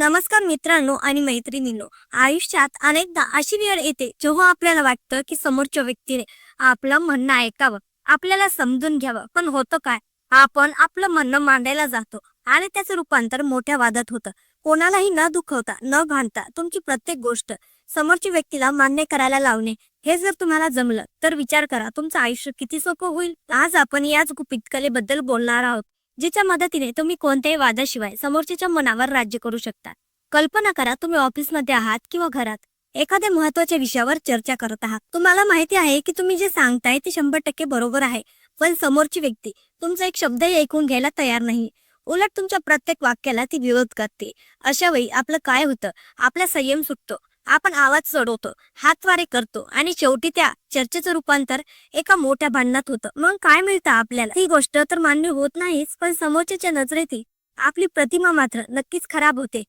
नमस्कार मित्रांनो आणि मैत्रिणींनो. आयुष्यात अनेकदा अशी वेळ येते जेव्हा आपल्याला वाटतं की समोरच्या व्यक्तीने आपलं म्हणणं ऐकावं आपल्याला समजून घ्यावं. पण होतं काय? आपण आपलं म्हणणं मांडायला जातो आणि त्याचं रूपांतर मोठ्या वादात होतं. कोणालाही न दुखवता न भांडता तुमची प्रत्येक गोष्ट समोरच्या व्यक्तीला मान्य करायला लावणे हे जर तुम्हाला जमलं तर विचार करा तुमचं आयुष्य किती सोपं होईल? आज आपण याच गुपित कलेबद्दल बोलणार आहोत. जिच्या मदतीने तुम्ही कोणत्याही वादाशिवाय समोरच्याच्या मनावर राज्य करू शकता. कल्पना करा तुम्ही ऑफिसमध्ये आहात किंवा घरात. एखाद्या महत्त्वाच्या विषयावर चर्चा करत आहात. तुम्हाला माहिती आहे की तुम्ही जे सांगताय ते शंभर टक्के बरोबर आहे. पण समोरची व्यक्ती तुमचा एक शब्दही ऐकून घ्यायला तयार नाही. उलट तुमच्या प्रत्येक वाक्याला ती विरोध करते. अशा वेळी आपलं काय होतं? आपला संयम सुटतो. आपण आवाज चढवतो हातवारे करतो आणि शेवटी त्या चर्चेचं रूपांतर एका मोठ्या भांडणात होतं. मग काय मिळतं आपल्याला? ही गोष्ट तर मान्य होत नाहीच पण समोरच्याच्या नजरेतील आपली प्रतिमा मात्र नक्कीच खराब होते.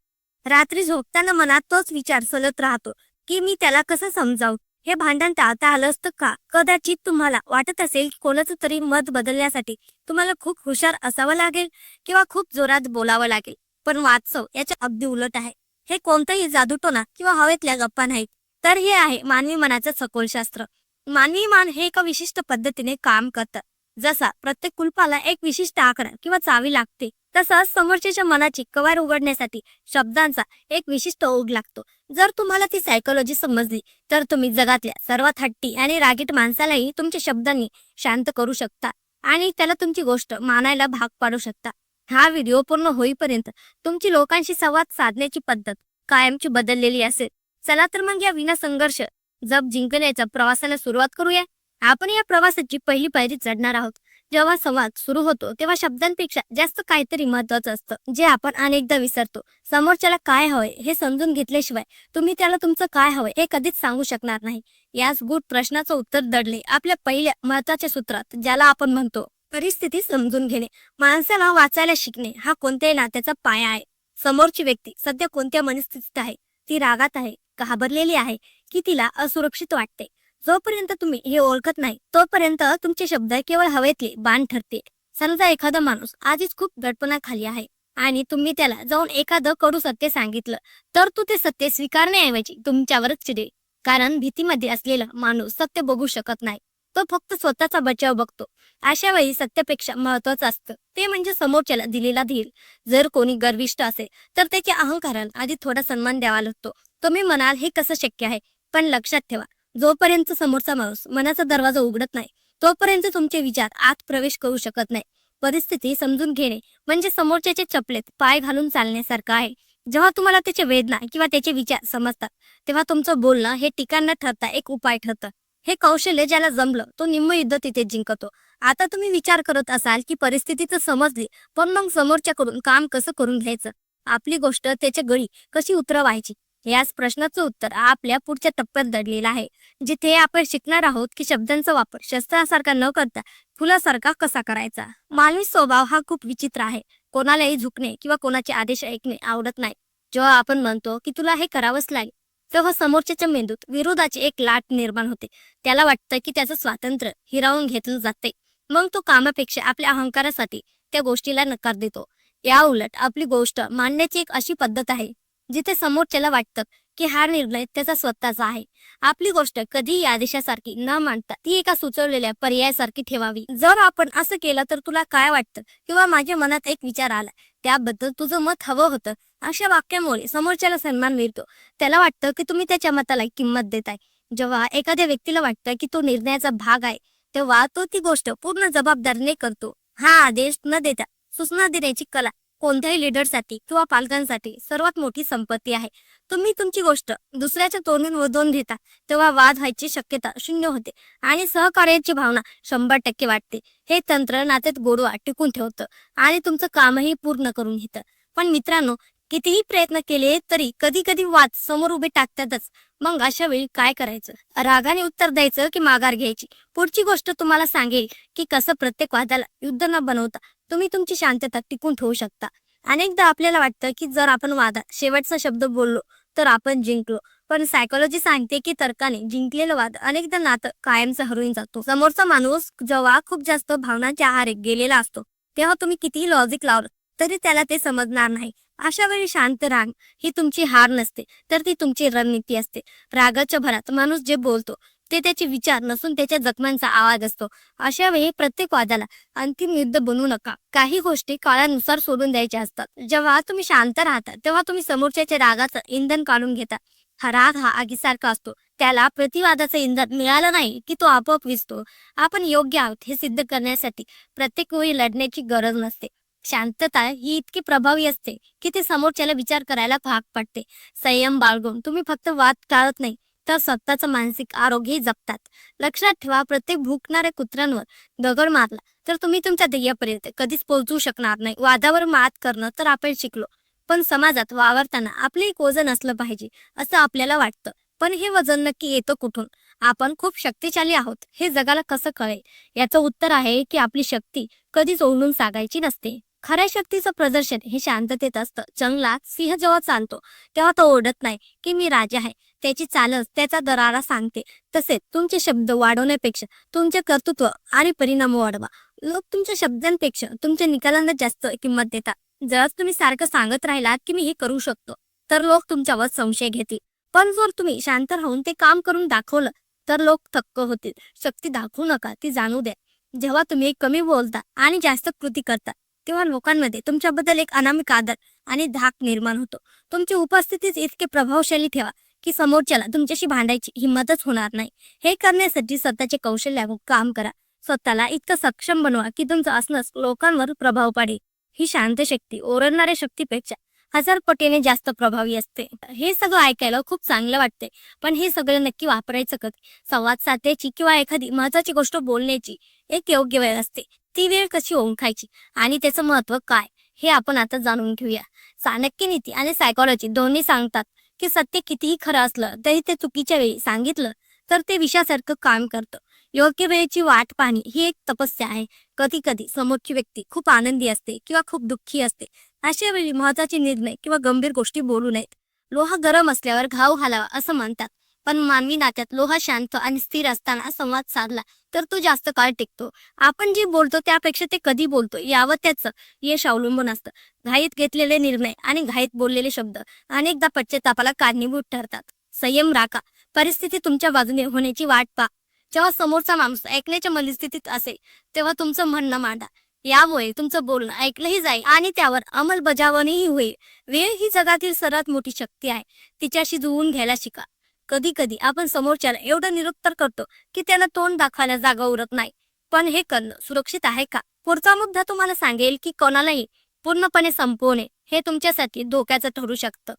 रात्री झोपताना मनात तोच विचार सलत राहतो की मी त्याला कसं समजावू? हे भांडण टाळता आलं असतं का? कदाचित तुम्हाला वाटत असेल की कोणाचं तरी मत बदलण्यासाठी तुम्हाला खूप हुशार असावं लागेल किंवा खूप जोरात बोलावं लागेल पण वाचव याच्या अगदी उलट आहे. हे कोणतंही जादूटोना किंवा हवेतल्या गप्पा नाहीत. तर हे आहे मानवी मनाचं सखोलशास्त्र मानवी मान हे एका विशिष्ट पद्धतीने काम करतं. जसा प्रत्येक कुलपाला एक विशिष्ट आकडा किंवा चावी लागते तसंच समोरच्याच्या मनाची कवार उघडण्यासाठी शब्दांचा एक विशिष्ट ओघ लागतो. जर तुम्हाला ती सायकोलॉजी समजली तर तुम्ही जगातल्या सर्वात हट्टी आणि रागीट माणसालाही तुमच्या शब्दांनी शांत करू शकता आणि त्याला तुमची गोष्ट मानायला भाग पाडू शकता. हा व्हिडिओ पूर्ण होईपर्यंत तुमची लोकांशी संवाद साधण्याची पद्धत कायमची बदललेली असेल. चला तर मग या विना संघर्ष जप जिंकण्याच्या प्रवासाला सुरुवात करूया. आपण या प्रवासाची पहिली पायरी चढणार आहोत. जेव्हा संवाद सुरू होतो तेव्हा शब्दांपेक्षा जास्त काहीतरी महत्वाचं असतं जे आपण अनेकदा विसरतो. समोरच्याला काय हवंय हे समजून घेतल्याशिवाय तुम्ही त्याला तुमचं काय हवंय हे कधीच सांगू शकणार नाही. याच गुट प्रश्नाचं उत्तर दडले आपल्या पहिल्या महत्त्वाच्या सूत्रात ज्याला आपण म्हणतो परिस्थिती समजून घेणे. माणसाला वाचायला शिकणे हा कोणत्याही नात्याचा पाया आहे. समोरची व्यक्ती सध्या कोणत्या मनस्थितीत आहे? ती रागात आहे घाबरलेली आहे की तिला असुरक्षित वाटते. जोपर्यंत तुम्ही हे ओळखत नाही तोपर्यंत तुमचे शब्द केवळ हवेतले बाण ठरते समजा एखादा माणूस आधीच खूप दडपणाखाली आहे आणि तुम्ही त्याला जाऊन एखादं कडू सत्य सांगितलं तर तू ते सत्य स्वीकारण्याऐवजी तुमच्यावरच चिडे कारण भीतीमध्ये असलेला माणूस सत्य बघू शकत नाही. तो फक्त स्वतःचा बचाव बघतो. अशा वेळी सत्यापेक्षा महत्वाचं असतं. ते म्हणजे समोरच्याला दिलेला धीर. जर कोणी गर्विष्ठ असेल तर त्याच्या अहंकाराला आधी थोडा सन्मान द्यावा लागतो. तुम्ही म्हणाल हे कसं शक्य आहे? पण लक्षात ठेवा जोपर्यंत समोरचा माणूस मनाचा दरवाजा उघडत नाही तोपर्यंत तुमचे विचार आत प्रवेश करू शकत नाही. परिस्थिती समजून घेणे म्हणजे समोरच्याच्या चपलेत पाय घालून चालण्यासारखं आहे. जेव्हा तुम्हाला त्याचे वेदना किंवा त्याचे विचार समजतात तेव्हा तुमचं बोलणं हे ठिकाण न ठरता एक उपाय ठरतं. हे कौशल्य ज्याला जमलं तो निम्म युद्ध तिथे जिंकतो. आता तुम्ही विचार करत असाल की परिस्थिती तर समजली पण मग समोरच्याकडून काम कसं करून घ्यायचं? आपली गोष्ट त्याच्या गळी कशी उतरवायची? याच प्रश्नाचं उत्तर आपल्या पुढच्या टप्प्यात दडलेलं आहे. जिथे आपण शिकणार आहोत की शब्दांचा वापर शस्त्रासारखा न करता फुलासारखा कसा करायचा? मानवी स्वभाव हा खूप विचित्र आहे. कोणालाही झुकणे किंवा कोणाचे आदेश ऐकणे आवडत नाही. जेव्हा आपण म्हणतो की तुला हे करावंच लागेल तेव्हा समोरच्या मेंदूत विरोधाची एक लाट निर्माण होते. त्याला वाटतं की त्याचं स्वातंत्र्य हिरावून घेतलं जाते मग तो कामापेक्षा आपल्या अहंकारासाठी त्या गोष्टीला नकार देतो. या उलट आपली गोष्ट मांडण्याची एक अशी पद्धत आहे जिथे समोरच्याला वाटतं की हा निर्णय त्याचा स्वतःचा आहे. आपली गोष्ट कधीही आदेशासारखी न मांडता ती एका सुचवलेल्या पर्यायासारखी ठेवावी. जर आपण असं केलं तर तुला काय वाटतं? किंवा माझ्या मनात एक विचार आला त्याबद्दल तुझं मत हवं होतं. अशा वाक्यामुळे समोरच्याला सन्मान मिळतो. त्याला वाटतं की तुम्ही त्याच्या मताला किंमत देताय. जेव्हा एखाद्या व्यक्तीला वाटतं की तो निर्णयाचा भाग आहे तेव्हा तो ती गोष्ट पूर्ण जबाबदारीने करतो. हा आदेश न देता सूचना देण्याची कला. कोणत्याही लिडरसाठी किंवा पालकांसाठी सर्वात मोठी संपत्ती आहे. तुम्ही तुमची गोष्ट दुसऱ्याच्या तोंडून वधवून घेता तेव्हा वाद व्हायची शक्यता शून्य होते आणि सहकार्याची भावना शंभर टक्के वाटते. हे तंत्र नात्यात गोडवा टिकून ठेवतं आणि तुमचं कामही पूर्ण करून घेतं. पण मित्रांनो कितीही प्रयत्न केले तरी कधी कधी वाद समोर उभे टाकतातच. मग अशा वेळी काय करायचं? रागाने उत्तर द्यायचं की माघार घ्यायची? पुढची गोष्ट तुम्हाला सांगेल की कसं प्रत्येक वादाला युद्ध न बनवता तुम्ही तुमची शांतता टिकून ठेवू शकता. अनेकदा आपल्याला वाटतं की जर आपण वादात शेवटचा शब्द बोललो तर आपण जिंकलो. पण सायकोलॉजी सांगते की तर्काने जिंकलेलं वाद अनेकदा नातं कायमचं हरवून जातो. समोरचा माणूस जेव्हा खूप जास्त भावनांच्या आहारे गेलेला असतो तेव्हा तुम्ही कितीही लॉजिक लावलं तरी त्याला ते समजणार नाही. अशा वेळी शांत राग ही तुमची हार नसते तर ती तुमची रणनीती असते. रागाच्या भरात माणूस जे बोलतो ते त्याचे विचार नसून त्याच्या जखमांचा आवाज असतो. अशा वेळी प्रत्येक वादाला अंतिम युद्ध बनवू नका. काही गोष्टी काळानुसार सोडून द्यायच्या असतात. जेव्हा तुम्ही शांत राहता तेव्हा तुम्ही समोरच्याच्या रागाचं इंधन काढून घेता. हा राग हा आगीसारखा असतो. त्याला प्रतिवादाचं इंधन मिळालं नाही की तो आपोआप विजतो आपण योग्य आहोत हे सिद्ध करण्यासाठी प्रत्येक वेळी लढण्याची गरज नसते. शांतता ही इतकी प्रभावी असते की ते समोरच्याला विचार करायला भाग पडते. संयम बाळगून तुम्ही फक्त वाद टाळत नाही. तर स्वतःचं मानसिक आरोग्यही जपतात. लक्षात ठेवा प्रत्येक भुकणाऱ्या कुत्र्यांवर दगड मारला तर तुम्ही तुमच्या ध्येयापर्यंत कधीच पोहोचू शकणार नाही. वादावर मात करणं तर आपण शिकलो. पण समाजात वावरताना आपले एक वजन असलं पाहिजे असं आपल्याला वाटतं. पण हे वजन नक्की येतं कुठून? आपण खूप शक्तिशाली आहोत हे जगाला कसं कळेल? याचं उत्तर आहे की आपली शक्ती कधीच ओढून सागायची नसते. खऱ्या शक्तीचं प्रदर्शन हे शांततेत असतं. जंगलात सिंह जेव्हा चालतो तेव्हा तो ओढत नाही की मी राजा आहे. त्याची चालच त्याचा दरारा सांगते. तसेच तुमचे शब्द वाढवण्यापेक्षा तुमचे कर्तृत्व आणि परिणाम वाढवा. लोक तुमच्या शब्दांपेक्षा तुमच्या निकालांना जास्त किंमत देतात. जर तुम्ही सारखं सांगत राहिलात की मी हे करू शकतो तर लोक तुमच्यावर संशय घेतील. पण जर तुम्ही शांत राहून ते काम करून दाखवलं तर लोक थक्क होतील. शक्ती दाखवू नका ती जाणू द्या. जेव्हा तुम्ही कमी बोलता आणि जास्त कृती करता तेव्हा लोकांमध्ये तुमच्याबद्दल एक अनामिक आदर आणि धाक निर्माण होतो. तुमची उपस्थितीच इतके प्रभावशाली ठेवा. की समोरच्याला तुमच्याशी भांडायची हिंमतच होणार नाही. हे करण्यासाठी स्वतःचे कौशल्यावर काम करा. स्वतःला इतकं सक्षम बनवा की तुमचं असणंच लोकांवर प्रभाव पाडेल. ही शांत शक्ती ओरडणाऱ्या शक्तीपेक्षा हजार पटीने जास्त प्रभावी असते. हे सगळं ऐकायला खूप चांगलं वाटते पण हे सगळं नक्की वापरायचं कधी? संवाद साधायची किंवा एखादी महत्वाची गोष्ट बोलण्याची एक योग्य वेळ असते. ती वेळ कशी ओळखायची आणि त्याचं महत्त्व काय? हे आपण आता जाणून घेऊया. चाणक्य नीती आणि सायकॉलॉजी दोन्ही सांगतात. की सत्य कितीही खरं असलं तरी ते चुकीच्या वेळी सांगितलं तर ते विषासारखं काम करतं. योग्य वेळेची वाट पाहणी ही एक तपस्या आहे. कधी कधी समोरची व्यक्ती खूप आनंदी असते किंवा खूप दुःखी असते. अशा वेळी महत्त्वाचे निर्णय किंवा गंभीर गोष्टी बोलू नयेत. लोहा गरम असल्यावर घाव घालावा असं म्हणतात. पण मानवी नात्यात लोहा शांत आणि स्थिर असताना संवाद साधला तर तो जास्त काळ टिकतो. आपण जे बोलतो त्यापेक्षा ते कधी बोलतो यावर त्याचं यश अवलंबून असतं. घाईत घेतलेले निर्णय आणि घाईत बोललेले शब्द अनेकदा पश्चातापाला कारणीभूत ठरतात. संयम राखा. परिस्थिती तुमच्या बाजूने होण्याची वाट पहा जेव्हा समोरचा माणूस ऐकण्याच्या मनस्थितीत असेल तेव्हा तुमचं म्हणणं मांडा. यामुळे तुमचं बोलणं ऐकलंही जाईल आणि त्यावर अंमलबजावणीही होईल. वेळ ही जगातील सर्वात मोठी शक्ती आहे. तिच्याशी जुळवून घ्यायला शिका. कधी कधी आपण समोरच्याला एवढं निरुत्तर करतो की त्याला तोंड दाखवायला जागा उरत नाही. पण हे करणं सुरक्षित आहे का? पुढचा मुद्दा तुम्हाला सांगेल की कोणालाही पूर्णपणे संपवणे हे तुमच्यासाठी धोक्याचं ठरू शकतं.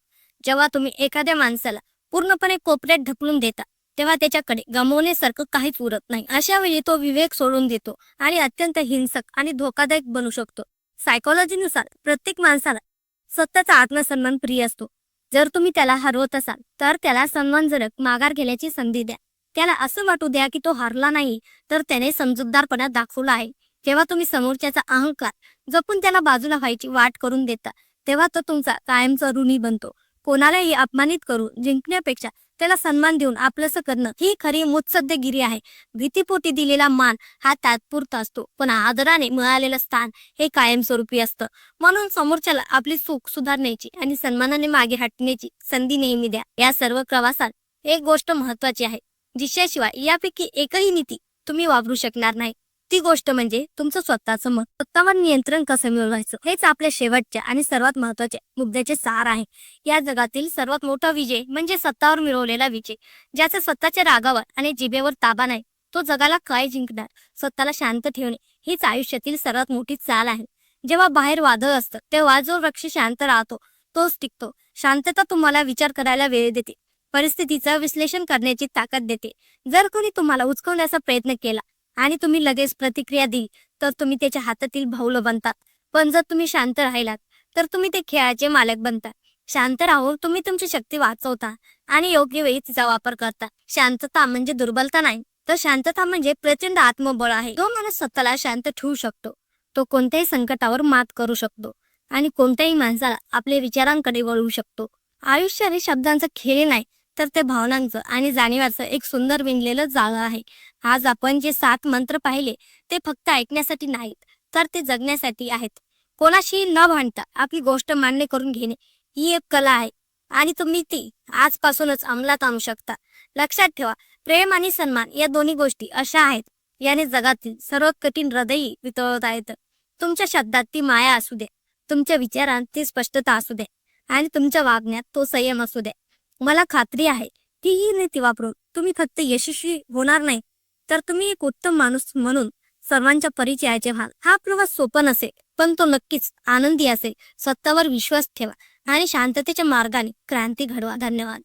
जेव्हा तुम्ही एखाद्या माणसाला पूर्णपणे कोपऱ्यात ढकलून देता तेव्हा त्याच्याकडे गमवण्यासारखं काहीच उरत नाही. अशा वेळी तो विवेक सोडून देतो आणि अत्यंत हिंसक आणि धोकादायक बनू शकतो. सायकोलॉजीनुसार प्रत्येक माणसाला स्वतःचा आत्मसन्मान प्रिय असतो. जर तुम्ही त्याला हरवत असाल तर त्याला सन्मानजनक माघार घेण्याची संधी द्या. त्याला असं वाटू द्या की तो हरला नाही तर त्याने समजूतदारपणा दाखवला आहे. जेव्हा तुम्ही समोरच्याचा अहंकार जपून त्याला बाजूला व्हायची वाट करून देता तेव्हा तो तुमचा कायमचा ऋणी बनतो. कोणालाही अपमानित करून जिंकण्यापेक्षा त्याला सन्मान देऊन आपलंसं करणं ही खरी मुत्सद्देगिरी आहे. भीतीपोटी दिलेला मान हा तात्पुरता असतो. पण आदराने मिळालेलं स्थान हे कायमस्वरूपी असतं. म्हणून समोरच्याला आपली चूक सुधारण्याची आणि सन्मानाने मागे हटण्याची संधी नेहमी द्या. या सर्व प्रवासात एक गोष्ट महत्वाची आहे. जिच्याशिवाय यापैकी एकही नीती तुम्ही वापरू शकणार नाही. ती गोष्ट म्हणजे तुमचं स्वतःचं मत स्वतःवर नियंत्रण कसं मिळवायचं? हेच आपल्या शेवटच्या आणि सर्वात महत्त्वाच्या मुद्द्याचे सार आहे. या जगातील सर्वात मोठा विजय म्हणजे सत्तावर मिळवलेला विजय ज्याचा स्वतःच्या रागावर आणि जिभेवर ताबा नाही तो जगाला काय जिंकणार? स्वतःला शांत ठेवणे हीच आयुष्यातील सर्वात मोठी चाल आहे. जेव्हा बाहेर वादळ असतं तेव्हा जो वृक्ष शांत राहतो तोच टिकतो. शांतता तुम्हाला विचार करायला वेळ देते. परिस्थितीचं विश्लेषण करण्याची ताकद देते. जर कोणी तुम्हाला उचकवण्याचा प्रयत्न केला आणि तुम्ही लगेच प्रतिक्रिया दिली तर तुम्ही त्याच्या हातातील भाऊलं बनतात. पण जर तुम्ही शांत राहिलात तर तुम्ही ते खेळाचे मालक बनता. शांत राहून तुम्ही तुमची शक्ती वाचवता आणि योग्य वेळी तिचा वापर करता. शांतता म्हणजे दुर्बलता नाही तर शांतता म्हणजे प्रचंड आत्मबळ आहे. जो माणूस स्वतःला शांत ठेवू शकतो तो कोणत्याही संकटावर मात करू शकतो आणि कोणत्याही माणसाला आपल्या विचारांकडे वळवू शकतो. आयुष्य हे शब्दांचा खेळ नाही तर ते भावनांचं आणि जाणीवाचं एक सुंदर विणलेलं जाळं आहे. आज आपण जे सात मंत्र पाहिले ते फक्त ऐकण्यासाठी नाहीत तर ते जगण्यासाठी आहेत. कोणाशी न भांडता आपली गोष्ट मान्य करून घेणे ही एक कला आहे आणि तुम्ही ती आजपासूनच अंमलात आणू शकता. लक्षात ठेवा प्रेम आणि सन्मान या दोन्ही गोष्टी अशा आहेत याने जगातील सर्वात कठीण हृदयही वितळवता येतं. तुमच्या शब्दात ती माया असू दे तुमच्या विचारांत ती स्पष्टता असू दे आणि तुमच्या वागण्यात तो संयम असू दे. मला खात्री आहे की ही नीती वापरून तुम्ही फक्त यशस्वी होणार नाही. तर तुम्ही एक उत्तम माणूस म्हणून सर्वांच्या परिचयाचे व्हाल हा प्रवास सोपा नसेल पण तो नक्कीच आनंदी असेल. स्वतःवर विश्वास ठेवा आणि शांततेच्या मार्गाने क्रांती घडवा. धन्यवाद.